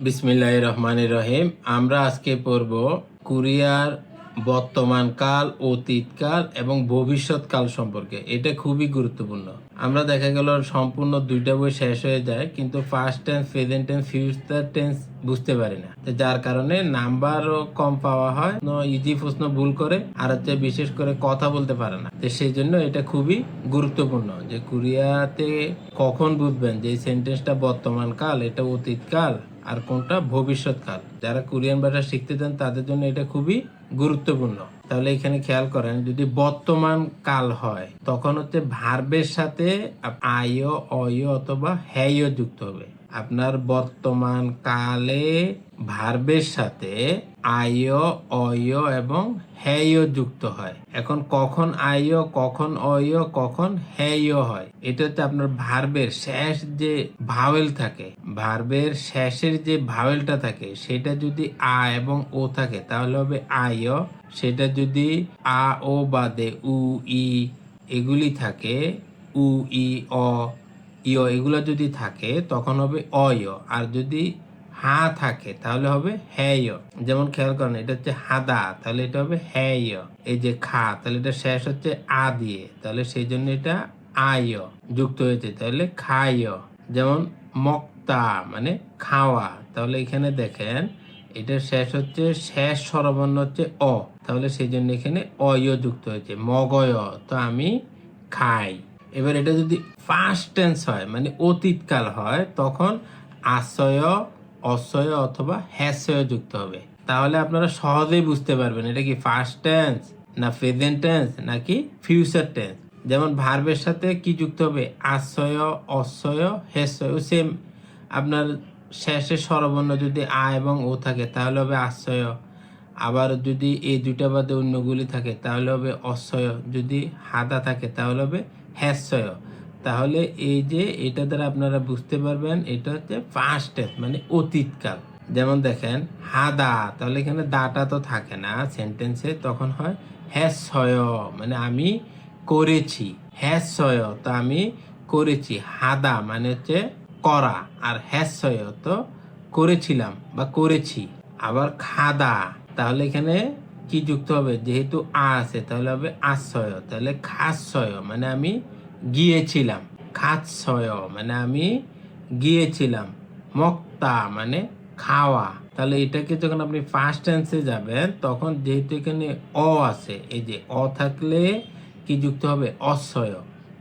বিসমিল্লাহ রহমান রহিম। আমরা আজকে পড়ব কোরিয়ার বর্তমান কাল অতীতকাল এবং ভবিষ্যৎকাল সম্পর্কে। এটা খুবই গুরুত্বপূর্ণ। আমরা দেখা গেল সম্পূর্ণ দুইটা বই শেষ হয়ে যায়, কিন্তু first tense present tense future tense বুঝতে পারি না। যার কারণে নাম্বারও কম পাওয়া হয় ইজি প্রশ্ন ভুল করে, আর হচ্ছে বিশেষ করে কথা বলতে পারে না। তো সেই জন্য এটা খুবই গুরুত্বপূর্ণ যে কোরিয়াতে কখন বুঝবেন যে সেন্টেন্সটা বর্তমান কাল, এটা অতীতকাল আর কোনটা ভবিষ্যৎকাল। যারা কোরিয়ান ভাষা শিখতে চান, তাদের জন্য এটা খুবই গুরুত্বপূর্ণ। তাহলে এখানে খেয়াল করেন, যদি বর্তমান কাল হয়, তখন হচ্ছে ভার্বের সাথে আয়, অয় অথবা হ্যায় যুক্ত হবে। আপনার বর্তমান কালে ভার্বের সাথে আয়, অয় এবং হ্যায় যুক্ত হয়। এখন কখন আয়, কখন অয়, কখন হ্যায় হয় এটা হচ্ছে আপনার ভার্বের শেষ যে ভাওয়েল থাকে, ভার্বের শেষের যে ভাওয়েলটা থাকে, সেটা যদি আ এবং ও থাকে, তাহলে হবে আয়। সেটা যদি আ, ও বাদে উ, ই, এগুলি থাকে, উ, ই, অ ইয় এগুলো যদি থাকে, তখন হবে অয়। আর যদি হা থাকে, তাহলে হবে হ্যায় যেমন খেয়াল করেন, এটা হচ্ছে হাদা, তাহলে এটা হবে হ্যায় এই যে খা, তাহলে এটা শেষ হচ্ছে আ দিয়ে, তাহলে সেই জন্য এটা আয় যুক্ত হয়েছে, তাহলে খায়। যেমন মক্তা মানে খাওয়া, তাহলে এখানে দেখেন, এটা শেষ হচ্ছে, শেষ স্বরবর্ণ হচ্ছে অ, তাহলে সেই জন্য এখানে অয় যুক্ত হয়েছে, মগয়, তো আমি খাই। এবার এটা যদি ফার্স্ট টেন্স হয় মানে অতীতকাল হয়, তখন আশ্রয় অশ্রয় অথবা হ্যাশয় যুক্ত হবে। তাহলে আপনারা সহজেই বুঝতে পারবেন এটা কি ফার্স্ট টেন্স না প্রেজেন্ট টেন্স নাকি ফিউচার টেন্স যেমন ভার্বের সাথে কি যুক্ত হবে? আশ্রয়, অশ্রয় হেসয় সেম আপনার শেষে স্বরবর্ণ যদি আ এবং ও থাকে, তাহলে হবে আশ্রয়। আবার যদি এই দুইটা বাদে অন্যগুলি থাকে, তাহলে হবে অশ্বয় যদি হাদা থাকে, তাহলে হবে হ্যাশয় তাহলে এই যে এটা দ্বারা আপনারা বুঝতে পারবেন, এটা হচ্ছে ফার্স্ট মানে অতীতকাল। যেমন দেখেন, হাদা, তাহলে এখানে দাটা তো থাকে না সেন্টেন্সে তখন হয় হ্যাশয় মানে আমি করেছি হ্যাশয় তো আমি করেছি, হাদা মানে হচ্ছে করা, আর হ্যাশয় তো করেছিলাম বা করেছি। আবার খাদা, তাহলে এখানে কি যুক্ত হবে? যেহেতু আ আছে, তাহলে হবে আশ্রয় তাহলে খাশ্রয় মানে আমি গিয়েছিলাম। খাৎসয় মানে আমি গিয়েছিলাম। মক্তা মানে খাওয়া। তাহলে এটাকে যখন আপনি ফার্স্ট টেন্সে যাবেন, তখন যেহেতু এখানে অ আছে, এই যে অ থাকলে কি যুক্ত হবে? অশ্বয়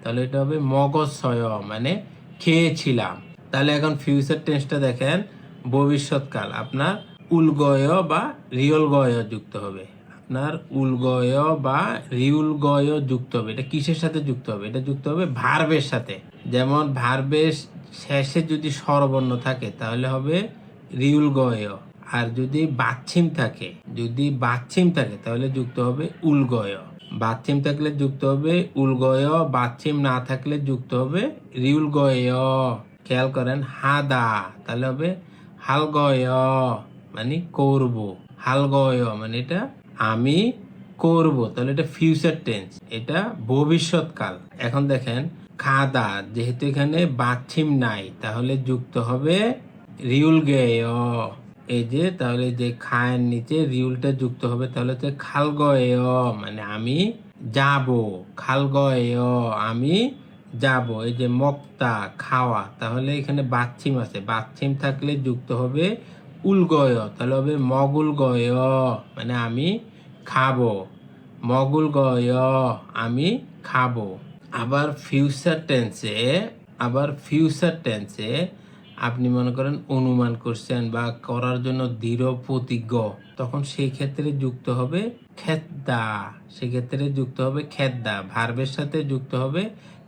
তাহলে এটা হবে মগজয় মানে খেয়েছিলাম। তাহলে এখন ফিউচার টেন্সটা দেখেন, ভবিষ্যৎকাল, আপনার উলগয় বা রিয়ল গয় যুক্ত হবে। আপনার উলগয় বা রিউল গয় যুক্ত হবে। এটা কিসের সাথে যুক্ত হবে? এটা যুক্ত হবে ভার্বের সাথে। যেমন ভার্বের শেষে যদি স্বরবর্ণ থাকে, তাহলে হবে রিউল গয় আর যদি বাচ্ছিম থাকে, যদি বাচ্ছিম থাকে, তাহলে যুক্ত হবে উলগয়। বাচ্ছিম থাকলে যুক্ত হবে উলগয়, বাচ্ছিম না থাকলে যুক্ত হবে রিউল গয় খেয়াল করেন, হাদা, তাহলে হবে হালগয় মানে করব। হালগয় মানে এটা আমি করব। তাহলে এটা ফিউচার টেন্স এটা ভবিষ্যৎকাল। এখন দেখেন, খাদা, যেহেতু এখানে বাছিম নাই, তাহলে যুক্ত হবে রিউল গেয়। এই যে, তাহলে যে খায়ের নিচে রিউলটা যুক্ত হবে, তাহলে হচ্ছে খালগয় মানে আমি যাব খালগয় আমি যাব। এই যে মক্তা, খাওয়া, তাহলে এখানে বাচ্ছিম আছে। বাচ্ছিম থাকলে যুক্ত হবে উলগয় তাহলে হবে মগুল গয় মানে আমি খাব। মগুল গয় আমি খাব। আবার ফিউচার টেন্সে আবার ফিউচার টেন্সে আপনি মনে করেন অনুমান করছেন বা করার জন্য দৃঢ় প্রতিজ্ঞ, তখন সেই ক্ষেত্রে যুক্ত হবে খেদ্দা সেক্ষেত্রে যুক্ত হবে খেদ্দা ভার্বের সাথে যুক্ত হবে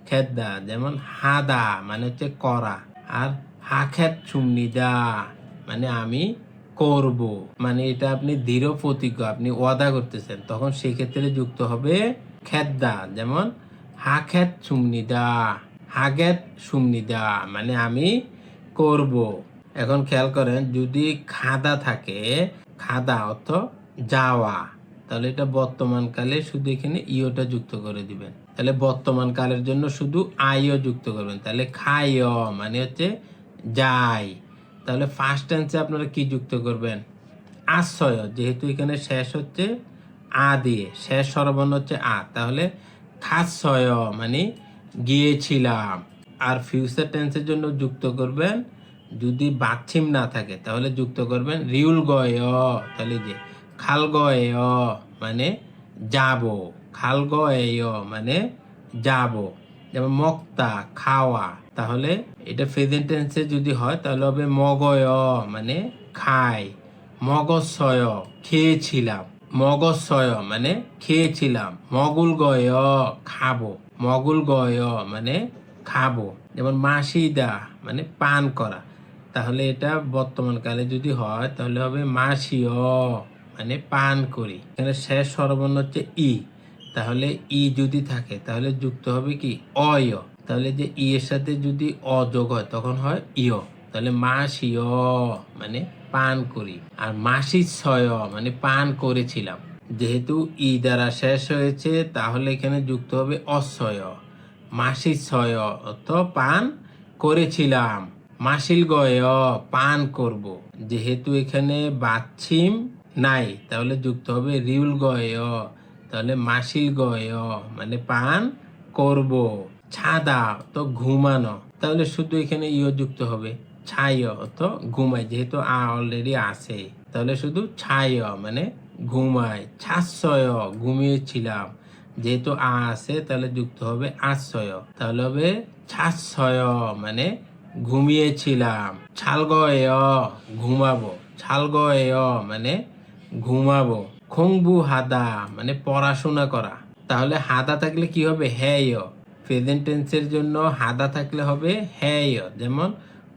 খেদ্দা যেমন হাদা মানে হচ্ছে করা। আর হাখেত চুমনিদা মানে আমি করব। মানে এটা আপনি দৃঢ় প্রতিজ্ঞ, আপনি ওয়াদা করতেছেন। তখন সেই ক্ষেত্রে যুক্ত হবে খেদ্দা, যেমন হা হাখেত সুমনিদা হা হাগেত সুমনিদা মানে আমি করব। এখন খেয়াল করেন, যদি খাদা থাকে, খাদা অর্থ যাওয়া, তাহলে এটা বর্তমান কালে শুধু এখানে ইওটা যুক্ত করে দিবেন। তাহলে বর্তমান কালের জন্য শুধু আইও যুক্ত করবেন। তাহলে খাইও মানে হচ্ছে যাই। তাহলে ফার্স্ট টেন্সে আপনারা কি যুক্ত করবেন? আশ্রয়, যেহেতু এখানে শেষ হচ্ছে আ দিয়ে, শেষ সরবর্ণ হচ্ছে আ। তাহলে খাসয় মানে গিয়েছিলাম। আর ফিউচার টেন্সের জন্য যুক্ত করবেন, যদি বাচ্ছিম না থাকে, তাহলে যুক্ত করবেন রিউল গয় তাহলে যে খাল গয় মানে যাব। খাল গয় মানে যাব। যেমন মক্তা, খাওয়া, তাহলে এটা প্রেজেন্ট টেন্সে যদি হয়, তাহলে হবে মগয় মানে খাই। মগজয় খেয়েছিলাম। মগজয় মানে খেয়েছিলাম। মগুল গয় খাব। মগুল গয় মানে খাব। যেমন মাসিদা মানে পান করা। তাহলে এটা বর্তমান কালে যদি হয়, তাহলে হবে মাসিও মানে পান করি। এখানে শেষ সর্বর্ণ হচ্ছে ই। তাহলে ই যদি থাকে, তাহলে যুক্ত হবে কি? অয়। তাহলে যে ই এর সাথে যদি অ যোগ হয়, তখন হয় ইয় তাহলে মাসিও মানে পান করি। আর মাসি ছয় মানে পান করেছিলাম। যেহেতু ই দ্বারা শেষ হয়েছে, তাহলে এখানে যুক্ত হবে অসয়। মাসি ছয়, অর্থ পান করেছিলাম। মাসিল গয়, পান করব। যেহেতু এখানে বাচ্ছিম নাই, তাহলে যুক্ত হবে রিউল গয়। তাহলে মাসিল গয় মানে পান করব, ছাদা তো ঘুমানো। তাহলে শুধু এখানে ইয় যুক্ত হবে ছায় তো ঘুমাই, যেহেতু আ অলরেডি আছে। তাহলে শুধু ছায় মানে ঘুমাই ছাশ্রয় ঘুমিয়েছিলাম। যেহেতু আ আছে, তাহলে যুক্ত হবে আশ্রয় তাহলে হবে ছাশ্রয় মানে ঘুমিয়েছিলাম। ছালগয় ঘুমাবো। ছালগয় মানে ঘুমাবো। খংবু হাদা মানে পড়াশোনা করা। তাহলে হাদা থাকলে কি হবে? হ্যায় প্রেজেন্ট টেন্সের জন্য হাদা থাকলে হবে হ্যায় যেমন,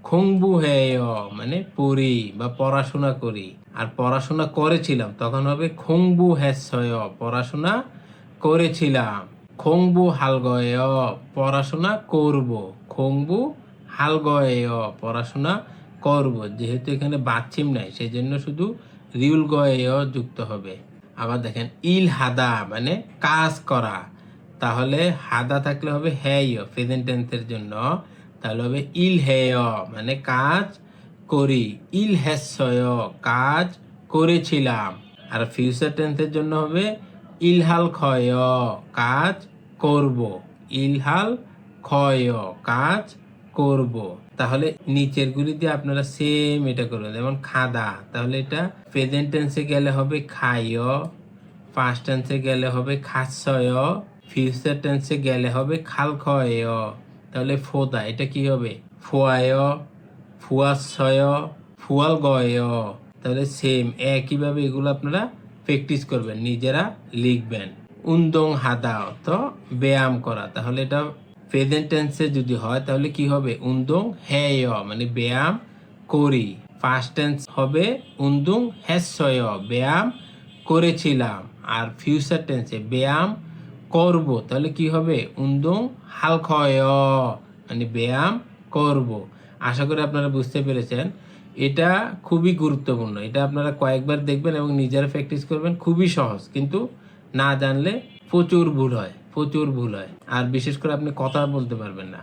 খংবু হ্যায় মানে পড়ি বা পড়াশোনা করি। আর পড়াশোনা করেছিলাম, তখন হবে খংবু হ্যাসয় পড়াশোনা করেছিলাম। খংবু হালগয়, পড়াশোনা করব। খংবু হালগয়, পড়াশোনা করব। যেহেতু এখানে বাচ্চিম নাই সেই জন্য শুধু রিউল গয় যুক্ত হবে। আবার দেখেন, ইল হাদা মানে কাজ করা। তাহলে হাদা থাকলে হবে হ্যায় প্রেজেন্ট টেন্সের জন্য। তাহলে হবে ইল হেয় মানে কাজ করি। ইল হেসয়, কাজ করেছিলাম। আর ফিউচার টেন্সের জন্য হবে ইলহাল ক্ষয়, কাজ করব। ইলহাল ক্ষয়, কাজ করব। তাহলে নিচের গুলি দিয়ে আপনারা সেম এটা করবেন। যেমন খাদা, তাহলে এটা প্রেজেন্ট টেন্সে গেলে হবে খায় ফার্স্ট টেন্সে গেলে হবে খাসয় ফিউচার টেন্সে গেলে হবে খাল ক্ষয় তাহলে ফোদা, এটা কি হবে? ফোয়ায় ফুয়াশয় ফুয়াল গয় তাহলে সেম একইভাবে এগুলো আপনারা প্র্যাকটিস করবেন, নিজেরা লিখবেন। উন্দং হাদা তো ব্যায়াম করা। তাহলে এটা প্রেজেন্ট টেন্সে যদি হয়, তাহলে কি হবে? উন্দং হেয় মানে ব্যায়াম করি। ফার্স্ট টেন্স হবে উন্দুং হেসয় ব্যায়াম করেছিলাম। আর ফিউচার টেন্সে ব্যায়াম করব, তাহলে কি হবে? উন্দুং হালক্ষয় মানে ব্যায়াম করব। আশা করি আপনারা বুঝতে পেরেছেন। এটা খুবই গুরুত্বপূর্ণ। এটা আপনারা কয়েকবার দেখবেন এবং নিজেরা প্র্যাকটিস করবেন, খুবই সহজ। কিন্তু না জানলে প্রচুর ভুল হয়। প্রচুর ভুল হয়। আর বিশেষ করে আপনি কথা বলতে পারবেন না।